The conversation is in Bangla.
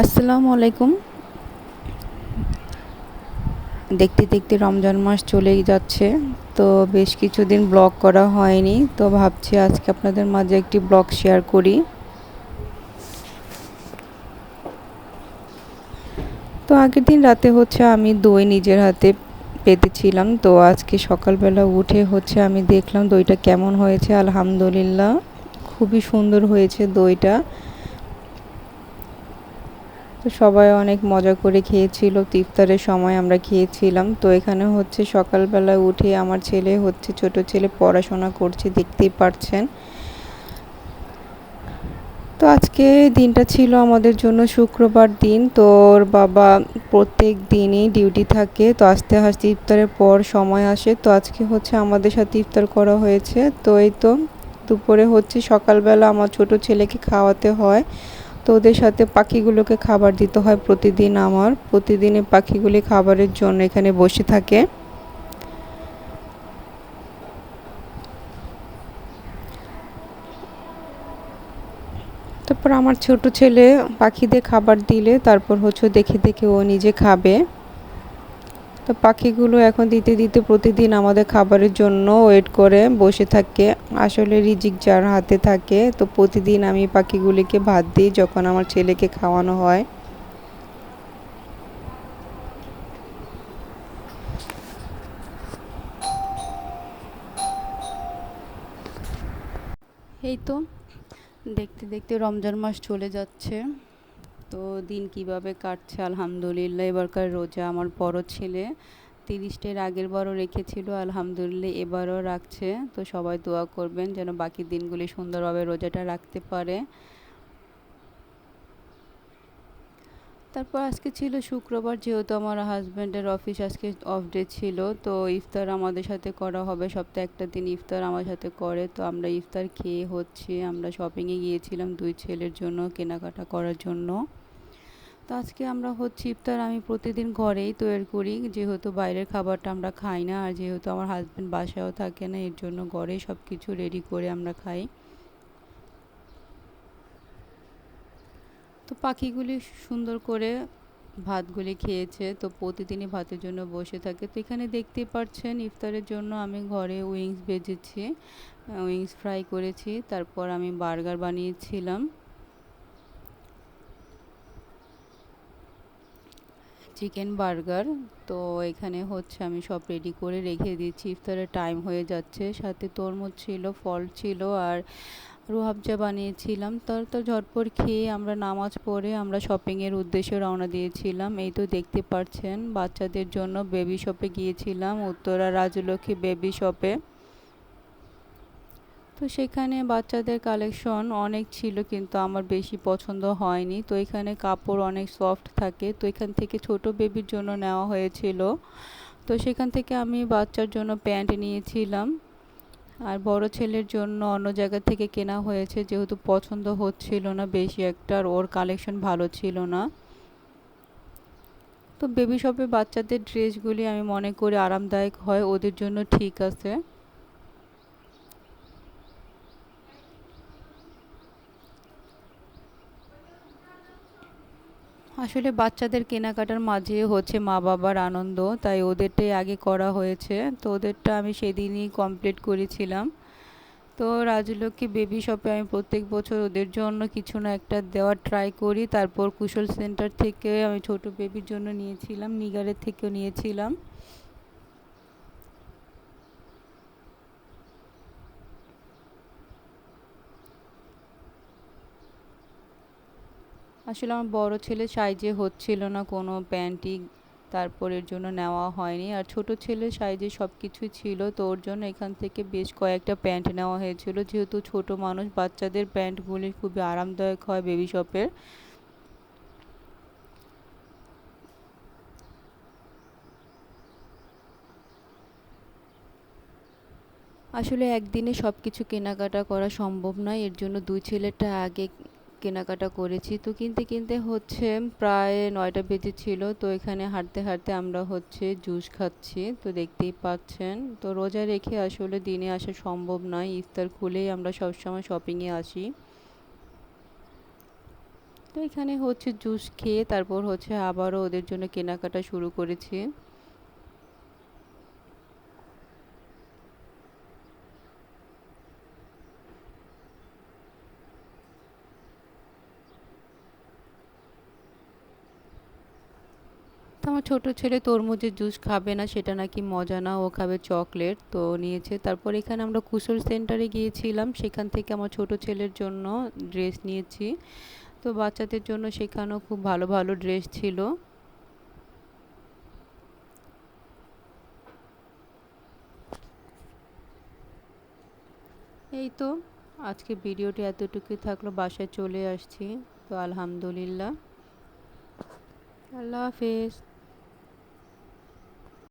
আসসালামু আলাইকুম। দেখতে দেখতে রমজান মাস চলেই যাচ্ছে, তো বেশ কিছুদিন ব্লগ করা হয়নি, তো ভাবছি আজকে আপনাদের মাঝে একটি ব্লগ শেয়ার করি। তো আগের দিন রাতে হচ্ছে আমি দই নিজের হাতে পেতেছিলাম, তো আজকে সকালবেলা উঠে হচ্ছে আমি দেখলাম দইটা কেমন হয়েছে, আলহামদুলিল্লাহ, খুবই সুন্দর হয়েছে দইটা। তো সবাই অনেক মজা করে খেয়েছিল ইফতারের সময় আমরা খেয়েছিলাম। তো এখানে হচ্ছে সকালবেলা উঠে আমার ছেলে হচ্ছে ছোট ছেলে পড়াশোনা করছে, দেখতেই পারছেন। তো আজকে দিনটা ছিল আমাদের জন্য শুক্রবার দিন, তো ওর বাবা প্রত্যেক দিনই ডিউটি থাকে, তো আস্তে আস্তে ইফতারের পর সময় আসে। তো আজকে হচ্ছে আমাদের সাথে ইফতার করা হয়েছে, তো এই তো দুপুরে হচ্ছে সকালবেলা আমার ছোট ছেলেকে খাওয়াতে হয়। তো ওদের সাথে পাখিগুলোকে খাবার দিতে হয় প্রতিদিন আমার। প্রতিদিনে পাখিগুলি খাবারের জন্য এখানে বসে থাকে। তারপর আমার ছোট ছেলে পাখিদের খাবার দিলে তারপর হচ্ছে দেখে দেখে ও নিজে খাবে। তো পাখিগুলো এখন দিতে দিতে প্রতিদিন আমাদের খাবারের জন্য ওয়েট করে বসে থাকে। আসলে রিজিক যার হাতে থাকে, তো প্রতিদিন আমি পাখিগুলিকে ভাত দিই যখন আমার ছেলেকে খাওয়ানো হয়। এই তো, দেখতে দেখতে রমজান মাস চলে যাচ্ছে। তো দিন কীভাবে কাটছে? আলহামদুলিল্লাহ, এবারকার রোজা আমার বড় ছেলে। তিরিশটের আগের বারও রেখেছিল, আলহামদুলিল্লাহ এবারও রাখছে। তো সবাই দোয়া করবেন যেন বাকি দিনগুলি সুন্দরভাবে রোজাটা রাখতে পারে। তারপর আজকে ছিল শুক্রবার, যেহেতু আমার হাজব্যান্ডের অফিস আজকে অফ ডে ছিল, তো ইফতার আমাদের সাথে করা হবে। সপ্তাহে একটা দিন ইফতার আমার সাথে করে, তো আমরা ইফতার খেয়ে হচ্ছে আমরা শপিংয়ে গিয়েছিলাম দুই ছেলের জন্য কেনাকাটা করার জন্য। তো আজকে আমরা হচ্ছে ইফতার, আমি প্রতিদিন ঘরেই তৈরি করি। যেহেতু বাইরের খাবারটা আমরা খাই না, আর যেহেতু আমার হাজব্যান্ড বাসায়ও থাকে না, এর জন্য ঘরেই সব কিছু রেডি করে আমরা খাই। তো পাখিগুলি সুন্দর করে ভাতগুলি খেয়েছে, তো প্রতিদিনই ভাতের জন্য বসে থাকে। তো এখানে দেখতেই পাচ্ছেন ইফতারের জন্য আমি ঘরে উইংস ভেজেছি উইংস ফ্রাই করেছি, তারপর আমি বার্গার বানিয়েছিলাম। Chicken burger. তো এখানে হচ্ছে আমি সব রেডি করে রেখে দিচ্ছি ইফতারের টাইম হয়ে যাচ্ছে। সাথে তরমুজ ছিল, ফল ছিল আর রুহাবজা বানিয়েছিলাম। তার তো ঝটপট খেয়ে আমরা নামাজ পড়ে আমরা শপিংয়ের উদ্দেশ্যে রওনা দিয়েছিলাম। এই তো দেখতে পাচ্ছেন বাচ্চাদের জন্য বেবি শপে গিয়েছিলাম, উত্তরা রাজলক্ষ্মী বেবি শপে তো সেখানে বাচ্চাদের কালেকশন অনেক ছিল কিন্তু আমার বেশি পছন্দ হয়নি। তো এখানে কাপড় অনেক সফট থাকে। তো এখান থেকে ছোট বেবির জন্য নেওয়া হয়েছিল। তো সেখান থেকে আমি বাচ্চার জন্য প্যান্ট নিয়েছিলাম। আর বড় ছেলের জন্য অন্য জায়গা থেকে কেনা হয়েছে। যেহেতু পছন্দ হচ্ছিল না বেশি একটা, আর ওর কালেকশন ভালো ছিল না। তো বেবি শপে বাচ্চাদের ড্রেসগুলি আমি মনে করি আরামদায়ক হয়, ওদের জন্য ঠিক আছে। আসলে বাচ্চাদের কেনাকাটার মাঝে হচ্ছে মা বাবার আনন্দ, তাই ওদেরটাই আগে করা হয়েছে। তো ওদেরটা আমি সেদিনই কমপ্লিট করেছিলাম। তো রাজলক্ষ্মী বেবি শপে আমি প্রত্যেক বছর ওদের জন্য কিছু না একটা দেওয়ার ট্রাই করি। তারপর কুশল সেন্টার থেকে আমি ছোট বেবির জন্য নিয়েছিলাম, নিগারের থেকেও নিয়েছিলাম। আসলে আমার বড় ছেলে সাইজে হচ্ছিল না, কোনো প্যান্টই তারপরের জন্য নেওয়া হয়নি। আর ছোট ছেলে সাইজে সব কিছুই ছিল, তো ওর জন্য এখান থেকে বেশ কয়েকটা প্যান্ট নেওয়া হয়েছিল। যেহেতু ছোট মানুষ, বাচ্চাদের প্যান্টগুলি খুবই আরামদায়ক হয় বেবি শপের আসলে একদিনে সব কিছু কেনাকাটা করা সম্ভব নয়, এর জন্য দুই ছেলেটা আগে কেনাকাটা করেছি। তো কিনতে কিনতে হচ্ছে প্রায় নয়টা বেজে ছিল। তো এখানে হাঁটতে হাঁটতে আমরা হচ্ছে জুস খাচ্ছি। তো দেখতেই পাচ্ছেন। তো রোজা রেখে আসলে দিনে আসা সম্ভব নয়। ইফতার খুলেই আমরা সবসময় শপিংয়ে আসি। তো এখানে হচ্ছে জুস খেয়ে তারপর হচ্ছে আবারও ওদের জন্য কেনাকাটা শুরু করেছি। তো আমার ছোটো ছেলে তরমুজের জুস খাবে না, সেটা নাকি মজা না, ও খাবে চকলেট। তো নিয়েছে, তারপর এখানে আমরা কুশল সেন্টারে গিয়েছিলাম, সেখান থেকে আমার ছোট ছেলের জন্য ড্রেস নিয়েছি। তো বাচ্চাদের জন্য সেখানেও খুব ভালো ভালো ড্রেস ছিল। এই তো, আজকে ভিডিওটি এতটুকুই থাকল, বাসায় চলে আসছি। তো আলহামদুলিল্লাহ। আল্লাহ হাফেজ।